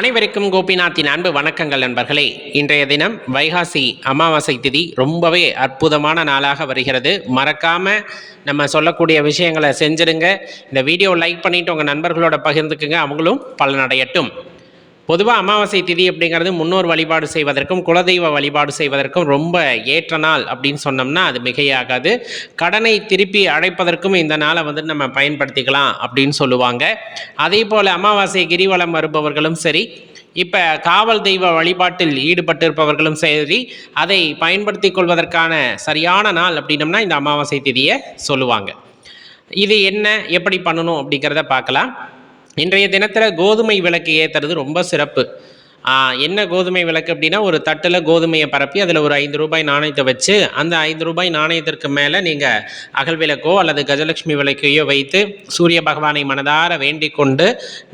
அனைவருக்கும் கோபிநாத்தின் அன்பு வணக்கங்கள் நண்பர்களே. இன்றைய தினம் வைகாசி அமாவாசை திதி ரொம்பவே அற்புதமான நாளாக வருகிறது. மறக்காம நம்ம சொல்லக்கூடிய விஷயங்களை செஞ்சிடுங்க இந்த வீடியோ லைக் பண்ணிட்டு உங்கள் நண்பர்களோட பகிர்ந்துக்குங்க. அவங்களும் பலனடையட்டும். பொதுவாக அமாவாசை திதி அப்படிங்கிறது முன்னோர் வழிபாடு செய்வதற்கும் குலதெய்வ வழிபாடு செய்வதற்கும் ரொம்ப ஏற்ற நாள் அப்படின்னு சொன்னோம்னா அது மிகையாகாது. கடனை திருப்பி அழைப்பதற்கும் இந்த நாளை வந்து நம்ம பயன்படுத்திக்கலாம் அப்படின்னு சொல்லுவாங்க. அதே போல் அமாவாசை கிரிவலம் வருபவர்களும் சரி இப்போ காவல் தெய்வ வழிபாட்டில் ஈடுபட்டிருப்பவர்களும் சரி அதை பயன்படுத்தி கொள்வதற்கான சரியான நாள் அப்படின்னம்னா இந்த அமாவாசை திதியை சொல்லுவாங்க. இது என்ன எப்படி பண்ணணும் அப்படிங்கிறத பார்க்கலாம். இன்றைய தினத்தில் கோதுமை விளக்கு ஏற்றுறது ரொம்ப சிறப்பு. என்ன கோதுமை விளக்கு அப்படின்னா ஒரு தட்டில் கோதுமையை பரப்பி அதில் ஒரு ஐந்து ரூபாய் நாணயத்தை வச்சு அந்த ஐந்து ரூபாய் நாணயத்திற்கு மேலே நீங்கள் அகல் விளக்கோ அல்லது கஜலட்சுமி விளக்கையோ வைத்து சூரிய பகவானை மனதார வேண்டிக் கொண்டு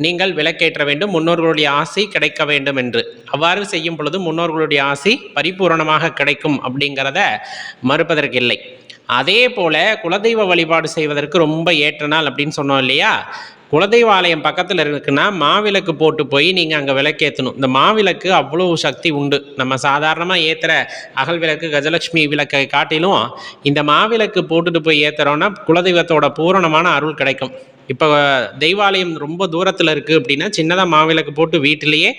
நீங்கள் விளக்கேற்ற வேண்டும் முன்னோர்களுடைய ஆசை கிடைக்க வேண்டும் என்று. அவ்வாறு செய்யும் பொழுது முன்னோர்களுடைய ஆசை பரிபூரணமாக கிடைக்கும் அப்படிங்கிறத மறுப்பதற்கில்லை அதே போல குலதெய்வ வழிபாடு செய்வதற்கு ரொம்ப ஏற்ற நாள் அப்படின்னு சொன்னோம் இல்லையா? குலதெய்வ ஆலயம் பக்கத்தில் இருக்குன்னா மாவிளக்கு போட்டு போய் நீங்கள் அங்கே விளக்கேற்றணும் இந்த மாவிளக்கு அவ்வளோ சக்தி உண்டு. நம்ம சாதாரணமாக ஏற்றுற அகல் விளக்கு கஜலட்சுமி விளக்கை காட்டிலும் இந்த மாவிளக்கு போட்டுட்டு போய் ஏற்றுறோன்னா குலதெய்வத்தோட பூரணமான அருள் கிடைக்கும். இப்போ தெய்வாலயம் ரொம்ப தூரத்தில் இருக்குது அப்படின்னா சின்னதாக மாவிளக்கு போட்டு வீட்டிலேயே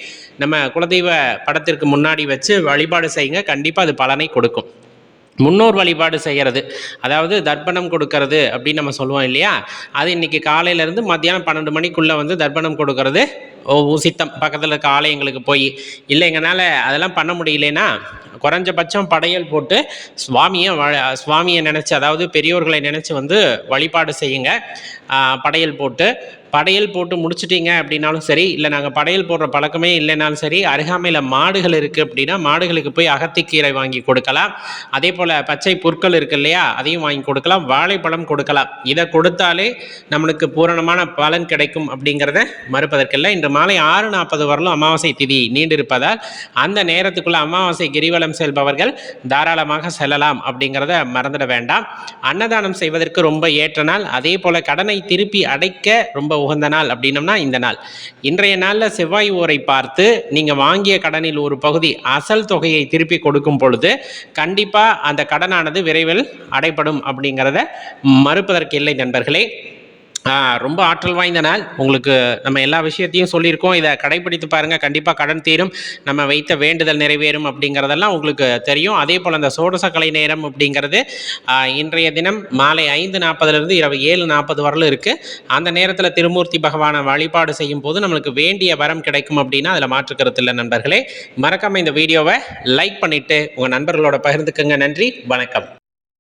நம்ம குலதெய்வ படத்திற்கு முன்னாடி வச்சு வழிபாடு செய்யுங்க. கண்டிப்பாக அது பலனை கொடுக்கும். முன்னோர் வழிபாடு செய்கிறது அதாவது தர்ப்பணம் கொடுக்கறது அப்படின்னு நம்ம சொல்லுவோம் இல்லையா? அது இன்னைக்கு காலையிலேருந்து மத்தியானம் பன்னெண்டு மணிக்குள்ளே வந்து தர்ப்பணம் கொடுக்கறது. சித்தம் பக்கத்தில் இருக்க ஆலயங்களுக்கு போய். இல்லைங்கனால அதெல்லாம் பண்ண முடியலன்னா குறைஞ்சபட்சம் படையல் போட்டு சுவாமியை சுவாமியை நினச்சி அதாவது பெரியோர்களை நினச்சி வந்து வழிபாடு செய்யுங்க. படையல் போட்டு. படையல் போட்டு முடிச்சிட்டீங்க அப்படின்னாலும் சரி இல்லை நாங்கள் படையல் போடுற பழக்கமே இல்லைனாலும் சரி அருகாமையில் மாடுகள் இருக்குது அப்படின்னா மாடுகளுக்கு போய் அகத்திக்கீரை வாங்கி கொடுக்கலாம். அதே போல் பச்சை புற்கள் இருக்கு இல்லையா அதையும் வாங்கி கொடுக்கலாம். வாழைப்பழம் கொடுக்கலாம். இதை கொடுத்தாலே நம்மளுக்கு பூரணமான பலன் கிடைக்கும் அப்படிங்கிறத மறுப்பதற்கில்லை. இன்று மாலை ஆறு நாற்பது வரலும் அமாவாசை திதி நீண்டிருப்பதால் அந்த நேரத்துக்குள்ளே அமாவாசை கிரிவலம் செல்பவர்கள் தாராளமாக செல்லலாம் அப்படிங்கிறத மறந்துட வேண்டாம். அன்னதானம் செய்வதற்கு ரொம்ப ஏற்ற நாள். அதே போல் கடனை திருப்பி அடைக்க ரொம்ப உகந்த நாள் அப்படின்னம்னா இந்த நாள். இன்றைய நாளில் செவ்வாய் ஊரை பார்த்து நீங்கள் வாங்கிய கடனில் ஒரு பகுதி அசல் தொகையை திருப்பி கொடுக்கும் பொழுது கண்டிப்பாக அந்த கடனானது விரைவில் அடைப்படும் அப்படிங்கிறத மறுப்பதற்கு இல்லை நண்பர்களே. ரொம்ப ஆற்றல் வாய்ந்த நாள். உங்களுக்கு நம்ம எல்லா விஷயத்தையும் சொல்லியிருக்கோம். இதை கடைபிடித்து பாருங்கள் கண்டிப்பாக கடன் தீரும். நம்ம வைத்த வேண்டுதல் நிறைவேறும் அப்படிங்கிறதெல்லாம் உங்களுக்கு தெரியும். அதே போல் அந்த சோடச கலை நேரம் அப்படிங்கிறது இன்றைய தினம் மாலை ஐந்து நாற்பதுலேருந்து இரவு ஏழு நாற்பது வரலும் இருக்குது அந்த நேரத்தில் திருமூர்த்தி பகவானை வழிபாடு செய்யும் போது நம்மளுக்கு வேண்டிய வரம் கிடைக்கும் அப்படின்னா அதில் மாற்றுக்கிறது இல்லை நண்பர்களே. மறக்காமல் இந்த வீடியோவை லைக் பண்ணிவிட்டு உங்கள் நண்பர்களோட பகிர்ந்துக்குங்க. நன்றி. வணக்கம்.